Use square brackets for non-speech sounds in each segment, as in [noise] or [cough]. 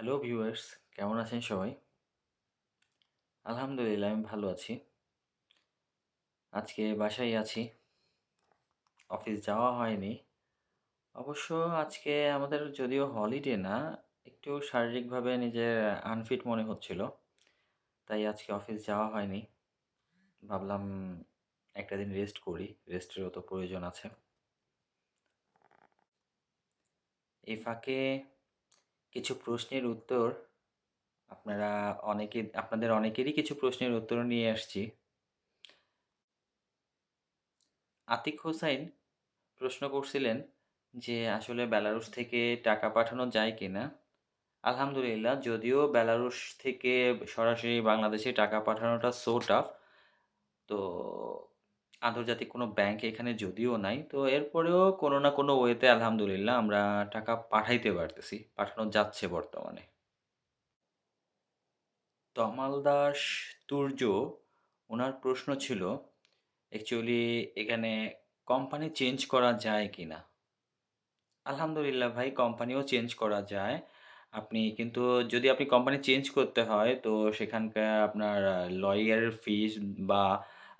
Hello viewers কেমন আছেন সবাই? আলহামদুলিল্লাহ, আমি ভালো আছি। আজকে বাসায় আছি। অফিস যাওয়া হয়নি। অবশ্য আজকে আমাদের যদিও হলিডে না, একটু শারীরিকভাবে নিজের আনফিট মনে হচ্ছিল। তাই আজকে অফিস যাওয়া হয়নি। ভাবলাম একটা দিন রেস্ট করি। রেস্টেরও তো প্রয়োজন আছে। এই ফাঁকে কিছু প্রশ্নের উত্তর আপনারা অনেকে, আপনাদের অনেকেরই কিছু প্রশ্নের উত্তর নিয়ে আসছি। আতিক হোসাইন প্রশ্ন করছিলেন যে, আসলে বেলারুস থেকে টাকা পাঠানো যায় কি না? আলহামদুলিল্লাহ, যদিও বেলারুস থেকে সরাসরি বাংলাদেশে টাকা পাঠানোটা সো টাফ তো আন্তর্জাতিক কোনো ব্যাংক এখানে যদিও নাই, তো এরপরেও কোনো না কোনো ওয়েতে আলহামদুলিল্লাহ আমরা টাকা পাঠাইতে পারতেছি, পাঠানো যাচ্ছে বর্তমানে। তমাল দাস তুর্য ওনার প্রশ্ন ছিল অ্যাকচুয়ালি এখানে কোম্পানি চেঞ্জ করা যায় কি না আলহামদুলিল্লাহ ভাই কোম্পানিও চেঞ্জ করা যায়। আপনি কিন্তু, যদি আপনি কোম্পানি চেঞ্জ করতে হয়, তো সেখানকার আপনার লয়ারের ফিস বা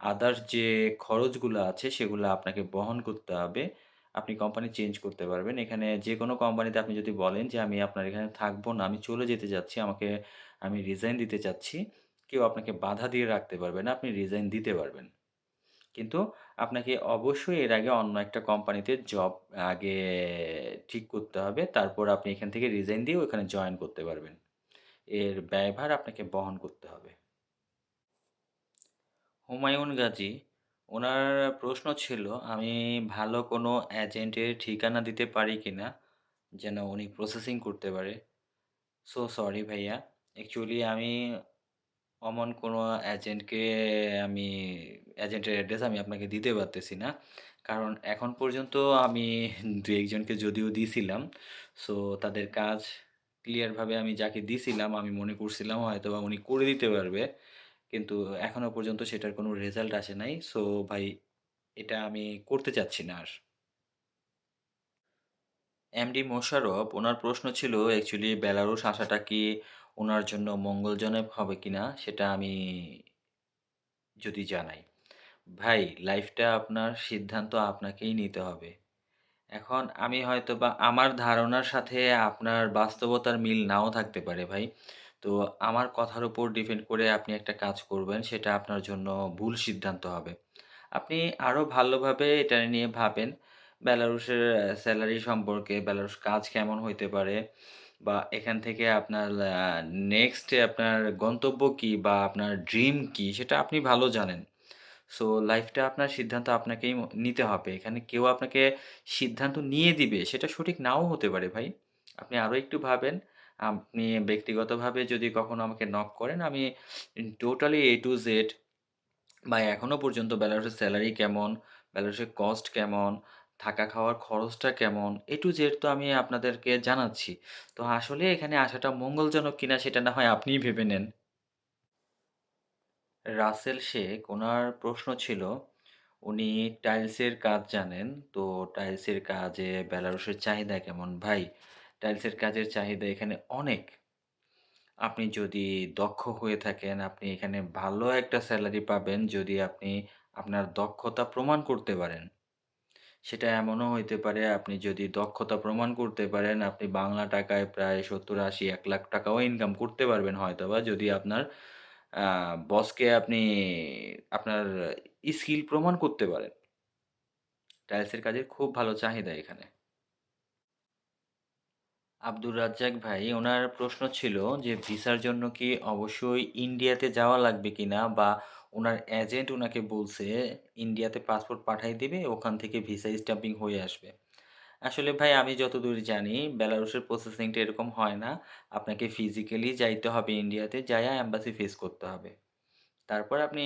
আদার্স যে খরচগুলো আছে সেগুলো আপনাকে বহন করতে হবে। আপনি কোম্পানি চেঞ্জ করতে পারবেন। এখানে যে কোনো কোম্পানিতে আপনি যদি বলেন যে, আমি আপনার এখানে থাকব না, আমি চলে যেতে যাচ্ছি আমাকে, আমি রিজাইন দিতে চাচ্ছি, কেউ আপনাকে বাধা দিয়ে রাখতে পারবে না, আপনি রিজাইন দিতে পারবেন। কিন্তু আপনাকে অবশ্যই এর আগে অন্য একটা কোম্পানিতে জব আগে ঠিক করতে হবে, তারপর আপনি এখান থেকে রিজাইন দিয়ে ওখানে জয়েন করতে পারবেন। এর ব্যয়ভার আপনাকে বহন করতে হবে। হুমায়ুন গাজী, ওনার প্রশ্ন ছিল, আমি ভালো কোনো এজেন্টের ঠিকানা দিতে পারি কি না যেন উনি প্রসেসিং করতে পারে? সো সরি ভাইয়া অ্যাকচুয়ালি আমি অমন কোনো এজেন্টকে আমি এজেন্টের অ্যাড্রেস আমি আপনাকে দিতে পারতেছি না। কারণ এখন পর্যন্ত আমি [laughs] দু একজনকে যদিও দিয়েছিলাম সো তাদের কাজ ক্লিয়ারভাবে আমি যাকে দিয়েছিলাম আমি মনে করছিলাম হয়তো বা উনি করে দিতে পারবে। কিন্তু এখনও পর্যন্ত সেটার কোনো রেজাল্ট আসে নাই। সো ভাই, এটা আমি করতে চাচ্ছি না আর। এমডি মোশারফ ওনার প্রশ্ন ছিল অ্যাকচুয়ালি বেলারুস আসাটা কি ওনার জন্য মঙ্গলজনক হবে কিনা সেটা আমি যদি জানাই। ভাই লাইফটা আপনার সিদ্ধান্ত আপনাকেই নিতে হবে। এখন আমি হয়তো বা আমার ধারণার সাথে আপনার বাস্তবতার মিল নাও থাকতে পারে, ভাই। তো আমার কথার উপর ডিপেন্ড করে আপনি একটা কাজ করবেন, সেটা আপনার জন্য ভুল সিদ্ধান্ত হবে আপনি আরও ভালোভাবে এটা নিয়ে ভাবেন বেলারুসের স্যালারি সম্পর্কে বেলারুস কাজ কেমন হইতে পারে বা এখান থেকে আপনার নেক্সট আপনার গন্তব্য কী বা আপনার ড্রিম কী, সেটা আপনি ভালো জানেন সো লাইফটা আপনার সিদ্ধান্ত আপনাকেই নিতে হবে। এখানে কেউ আপনাকে সিদ্ধান্ত নিয়ে দিবে, সেটা সঠিক নাও হতে পারে ভাই। আপনি আরও একটু ভাবেন। আপনি ব্যক্তিগতভাবে যদি কখনো আমাকে নক করেন আমি টোটালি এ টু জেড বা এখনও পর্যন্ত বেলারুসের স্যালারি কেমন, বেলারুসের কস্ট কেমন, থাকা খাওয়ার খরচটা কেমন এ টু জেড তো আমি আপনাদেরকে জানাচ্ছি। তো আসলে এখানে আসাটা মঙ্গলজনক কিনা সেটা না হয় আপনিই ভেবে নেন। রাসেল শেখ ওনার প্রশ্ন ছিল উনি টাইলসের কাজ জানেন তো টাইলসের কাজে বেলারুসের চাহিদা কেমন ভাই টাইলসের কাজের চাহিদা এখানে অনেক। আপনি যদি দক্ষ হয়ে থাকেন, আপনি এখানে ভালো একটা স্যালারি পাবেন যদি আপনি আপনার দক্ষতা প্রমাণ করতে পারেন। সেটা এমনও হইতে পারে, আপনি যদি দক্ষতা প্রমাণ করতে পারেন, আপনি বাংলা টাকায় প্রায় সত্তর, আশি, এক লাখ টাকাও ইনকাম করতে পারবেন হয়তো বা যদি আপনার বসকে আপনি আপনার স্কিল প্রমাণ করতে পারেন। টাইলসের কাজের খুব ভালো চাহিদা এখানে। আব্দুর রাজ্জাক ভাই, ওনার প্রশ্ন ছিল যে ভিসার জন্য কি অবশ্যই ইন্ডিয়াতে যাওয়া লাগবে কিনা বা ওনার এজেন্ট ওনাকে বলছে ইন্ডিয়াতে পাসপোর্ট পাঠাই দিবে, ওখান থেকে ভিসা স্ট্যাম্পিং হয়ে আসবে। আসলে ভাই, আমি যতদূর জানি বেলারুসের প্রসেসিংটা এরকম হয় না। আপনাকে ফিজিক্যালি যাইতে হবে ইন্ডিয়াতে, যাইয়া অ্যাম্বাসি ফেস করতে হবে। তারপর আপনি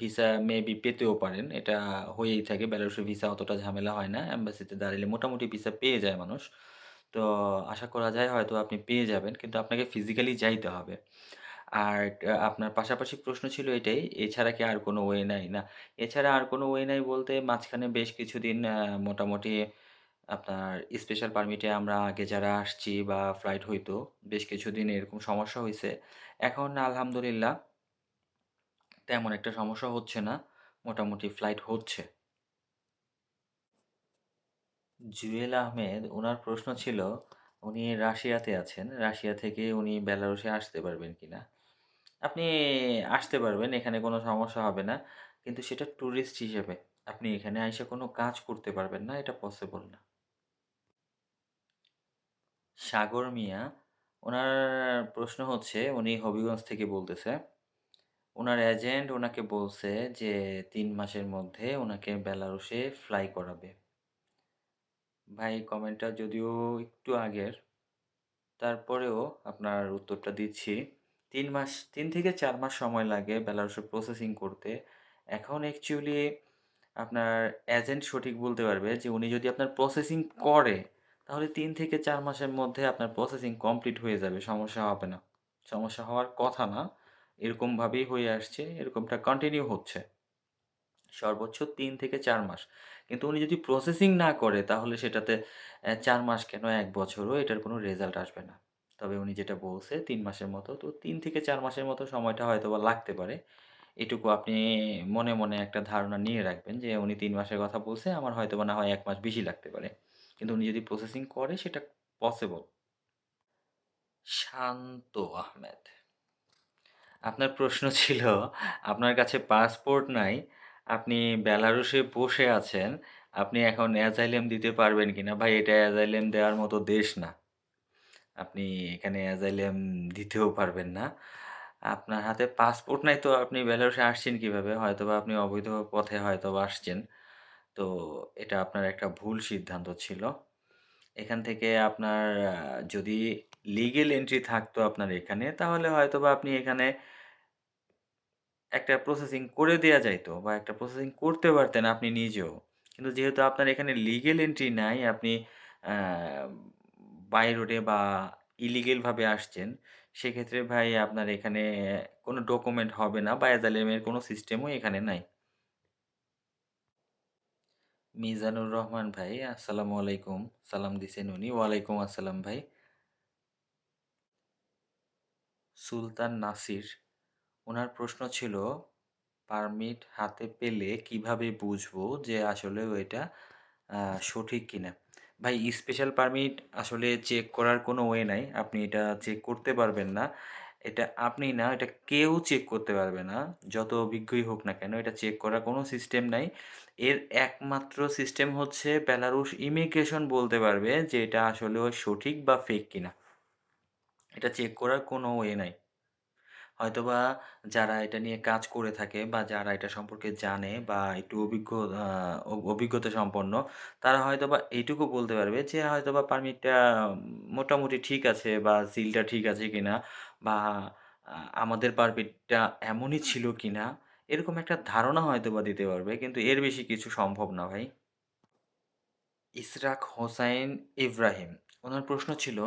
ভিসা মেবি পেতেও পারেন, এটা হয়েই থাকে বেলারুসের ভিসা অতটা ঝামেলা হয় না অ্যাম্বাসিতে দাঁড়ালে মোটামুটি ভিসা পেয়ে যায় মানুষ। তো আশা করা যায় হয়তো আপনি পেয়ে যাবেন কিন্তু আপনাকে ফিজিক্যালি যাইতে হবে আর আপনার পাশাপাশি প্রশ্ন ছিল এটাই, এছাড়া কি আর কোনো ওয়ে নাই? না, এছাড়া আর কোনো ওয়ে নাই বলতে মাঝখানে বেশ কিছুদিন মোটামুটি আপনার স্পেশাল পারমিটে আমরা আগে যারা আসছি বা ফ্লাইট হইতো বেশ কিছুদিন এরকম সমস্যা হইছে। এখন আলহামদুলিল্লাহ তেমন একটা সমস্যা হচ্ছে না। মোটামুটি ফ্লাইট হচ্ছে। জুয়েল আহমেদ ওনার প্রশ্ন ছিল, উনি রাশিয়াতে আছেন। রাশিয়া থেকে উনি বেলারুশে আসতে পারবেন কিনা? আপনি আসতে পারবেন, এখানে কোনো সমস্যা হবে না। কিন্তু সেটা ট্যুরিস্ট হিসেবে। আপনি এখানে আইসা কোনো কাজ করতে পারবেন না, এটা পসিবল না। সাগর মিয়া, ওনার প্রশ্ন হচ্ছে উনি হবিগঞ্জ থেকে বলতেছে। ওনার এজেন্ট ওনাকে বলছে যে তিন মাসের মধ্যে ওনাকে বেলারুশে ফ্লাই করাবে। ভাই কমেন্টটা যদিও একটু আগের, তারপরেও আপনার উত্তরটা দিচ্ছি। তিন মাস তিন থেকে চার মাস সময় লাগে বেলারুশে প্রসেসিং করতে। এখন অ্যাকচুয়ালি আপনার এজেন্ট সঠিক বলতে পারবে যে উনি যদি আপনার প্রসেসিং করে, তাহলে তিন থেকে চার মাসের মধ্যে আপনার প্রসেসিং কমপ্লিট হয়ে যাবে, সমস্যা হবে না। সমস্যা হওয়ার কথা না। এরকমভাবেই হয়ে আসছে, এরকমটা কন্টিনিউ হচ্ছে। সর্বোচ্চ তিন থেকে চার মাস। কিন্তু উনি যদি প্রসেসিং না করে তাহলে সেটাতে চার মাস কেন এক বছরও এটার কোনো রেজাল্ট আসবে না। তবে উনি যেটা বলছে তিন মাসের মতো, তো তিন থেকে চার মাসের মতো সময়টা হয়তোবা লাগতে পারে। এটুকু আপনি মনে, মনে একটা ধারণা নিয়ে রাখবেন যে উনি তিন মাসের কথা বলছে, আমার হয়তো বা না হয় এক মাস বেশি লাগতে পারে। কিন্তু উনি যদি প্রসেসিং করে সেটা পসিবল। শান্ত আহমেদ। আপনার প্রশ্ন ছিল আপনার কাছে পাসপোর্ট নাই, আপনি বেলারুশে বসে আছেন, আপনি এখন অ্যাজাইলাম দিতে পারবেন কিনা? ভাই এটা অ্যাজাইলাম দেওয়ার মতো দেশ না। আপনি এখানে অ্যাজাইলাম দিতেও পারবেন না। আপনার হাতে পাসপোর্ট নাই তো আপনি বেলারুশে আসছেন কীভাবে? হয়তোবা আপনি অবৈধ পথে হয়তো বা আসছেন। তো এটা আপনার একটা ভুল সিদ্ধান্ত ছিল। এখান থেকে আপনার যদি লিগেল এন্ট্রি থাকতো আপনার এখানে, তাহলে হয়তোবা আপনি এখানে একটা প্রসেসিং করে দেয়া যাইতো বা একটা প্রসেসিং করতে পারতেন আপনি নিজেও। কিন্তু যেহেতু আপনার এখানে লিগেল এন্ট্রি নাই, আপনি বাই রোডে বা ইলিগেলভাবে আসছেন, সেক্ষেত্রে ভাই আপনার এখানে কোনো ডকুমেন্ট হবে না বা অ্যাজাইলামের কোনো সিস্টেমও এখানে নাই। মিজানুর রহমান ভাই, আসসালামু আলাইকুম। সালাম দিছেন উনি। ওয়ালাইকুম আসসালাম ভাই। সুলতান নাসির, উনার প্রশ্ন ছিল, পারমিট হাতে পেলে কীভাবে বুঝব যে আসলে আ সঠিক কিনা? ভাই স্পেশাল পারমিট আসলে চেক করার কোনো ওয়ে নাই। আপনি এটা চেক করতে পারবেন না। এটা আপনি না, এটা কেউ চেক করতে পারবে না। যত অভিজ্ঞই হোক না কেন, এটা চেক করার কোনো সিস্টেম নাই। এর একমাত্র সিস্টেম হচ্ছে বেলারুশ ইমিগ্রেশন বলতে পারবে যে এটা আসলেও সঠিক বা ফেক কিনা। এটা চেক করার কোনো ওয়ে নাই। হয়তোবা যারা এটা নিয়ে কাজ করে থাকে বা যারা এটা সম্পর্কে জানে বা একটু অভিজ্ঞ অভিজ্ঞতা সম্পন্ন, তারা হয়তোবা এইটুকু বলতে পারবে যে হয়তোবা পারমিটটা মোটামুটি ঠিক আছে বা সিলটা ঠিক আছে কিনা বা আমাদের পারমিটটা এমনই ছিল কিনা, এরকম একটা ধারণা হয়তোবা দিতে পারবে। কিন্তু এর বেশি কিছু সম্ভব না ভাই। ইসরাক হোসাইন ইব্রাহিম, ওনার প্রশ্ন ছিল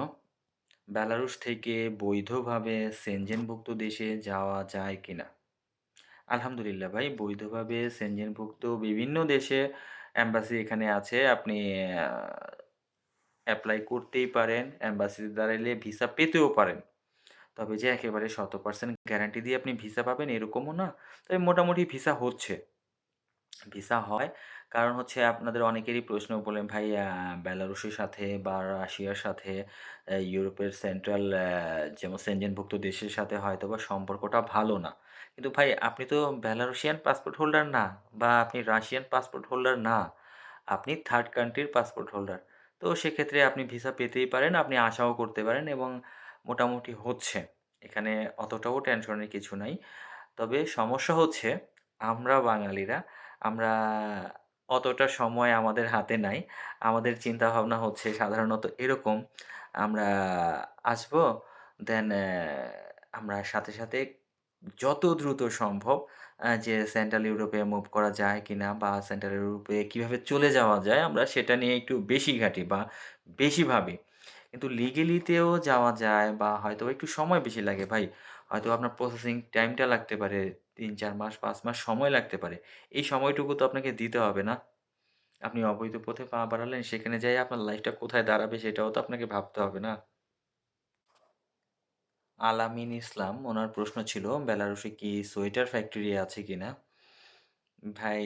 বেলারুশ থেকে বৈধভাবে সেনজেনভুক্ত দেশে যাওয়া যায় কিনা? আলহামদুলিল্লাহ ভাই, বৈধভাবে সেনজেনভুক্ত বিভিন্ন দেশে এম্বাসি এখানে আছে। আপনি অ্যাপ্লাই করতেই পারেন। এম্বাসিতে দাঁড়াইলে ভিসা পেতেও পারেন। তবে যে একেবারে ১০০% গ্যারান্টি দিয়ে আপনি ভিসা পাবেন এরকমও না। তবে মোটামুটি ভিসা হচ্ছে। ভিসা হয়। কারণ হচ্ছে আপনাদের অনেকেরই প্রশ্ন বললেন, ভাই বেলারুশের সাথে বা রাশিয়ার সাথে ইউরোপের সেন্ট্রাল যেমন সেনজেনভুক্ত দেশের সাথে হয়তো বা সম্পর্কটা ভালো না। কিন্তু ভাই আপনি তো বেলারুশিয়ান পাসপোর্ট হোল্ডার না বা আপনি রাশিয়ান পাসপোর্ট হোল্ডার না। আপনি থার্ড কান্ট্রির পাসপোর্ট হোল্ডার। তো সেক্ষেত্রে আপনি ভিসা পেতেই পারেন, আপনি আশাও করতে পারেন এবং মোটামুটি হচ্ছে। এখানে অতটাও টেনশনের কিছু নাই। তবে সমস্যা হচ্ছে আমরা বাঙালিরা আমরা অতটা সময় আমাদের হাতে নাই। আমাদের চিন্তা ভাবনা হচ্ছে সাধারণত এরকম, আমরা আসব দেন আমরা সাথে, সাথে যত দ্রুত সম্ভব যে সেন্ট্রাল ইউরোপে মুভ করা যায় কি না বা সেন্ট্রাল ইউরোপে কীভাবে চলে যাওয়া যায় আমরা সেটা নিয়ে একটু বেশি ঘাঁটি বা বেশি ভাবি। কিন্তু লিগেলিতেও যাওয়া যায় বা হয়তোবা একটু সময় বেশি লাগে ভাই। হয়তো আপনার প্রসেসিং টাইমটা লাগতে পারে ৩-৪ মাস, ৫ মাস সময় লাগতে পারে। এই সময়টুকু তো আপনাকে দিতে হবে না? আপনি অবৈধ পথে পা বাড়ালেন, সেখানে যেয়ে আপনার লাইফটা কোথায় দাঁড়াবে সেটাও তো আপনাকে ভাবতে হবে না? আলামিন ইসলাম, ওনার প্রশ্ন ছিল বেলারুশে কি সোয়েটার ফ্যাক্টরি আছে কিনা? ভাই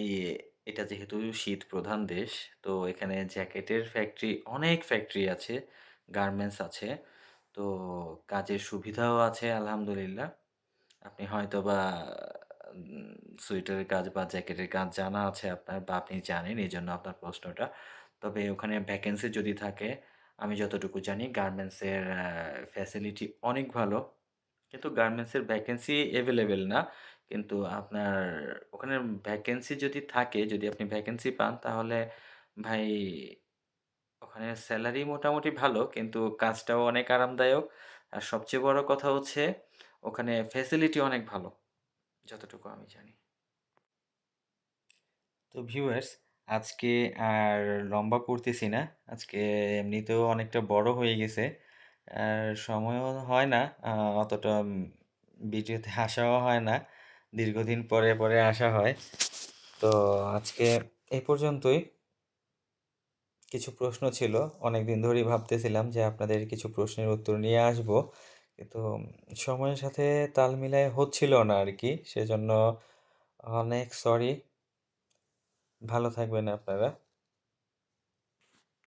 এটা যেহেতু শীত প্রধান দেশ, তো এখানে জ্যাকেটের ফ্যাক্টরি অনেক ফ্যাক্টরি আছে, গার্মেন্টস আছে। তো কাজের সুবিধাও আছে আলহামদুলিল্লাহ। আপনি হয়তো বা সোয়েটারের কাজ বা জ্যাকেটের কাজ জানা আছে আপনার বা আপনি জানেন এই জন্য আপনার প্রশ্নটা। তবে ওখানে ভ্যাকেন্সি যদি থাকে, আমি যতটুকু জানি গার্মেন্টসের ফ্যাসিলিটি অনেক ভালো। কিন্তু গার্মেন্টসের ভ্যাকেন্সি অ্যাভেলেবেল না। কিন্তু আপনার ওখানে ভ্যাকেন্সি যদি থাকে, যদি আপনি ভ্যাকেন্সি পান তাহলে ভাই ওখানে স্যালারি মোটামুটি ভালো কিন্তু কাজটাও অনেক আরামদায়ক। আর সবচেয়ে বড় কথা হচ্ছে ওখানে ফ্যাসিলিটি অনেক ভালো। যতটুকু আমি জানি। তো ভিউয়ার্স আজকে আর লম্বা করতেছি না। আজকে এমনিতেও অনেকটা বড় হয়ে গেছে। আর সময়ও হয় না অতটা ভিডিওতে আসাও হয় না। দীর্ঘদিন পরে, পরে আসা হয়। তো আজকে এই পর্যন্তই। কিছু প্রশ্ন ছিল। অনেক দিন ধরেই ভাবতেছিলাম যে আপনাদের কিছু প্রশ্নের উত্তর নিয়ে আসব কিন্তু সময়ের সাথে তাল মিলায় হচ্ছিল না আর কি সেজন্য অনেক সরি। ভালো থাকবেন আপনারা।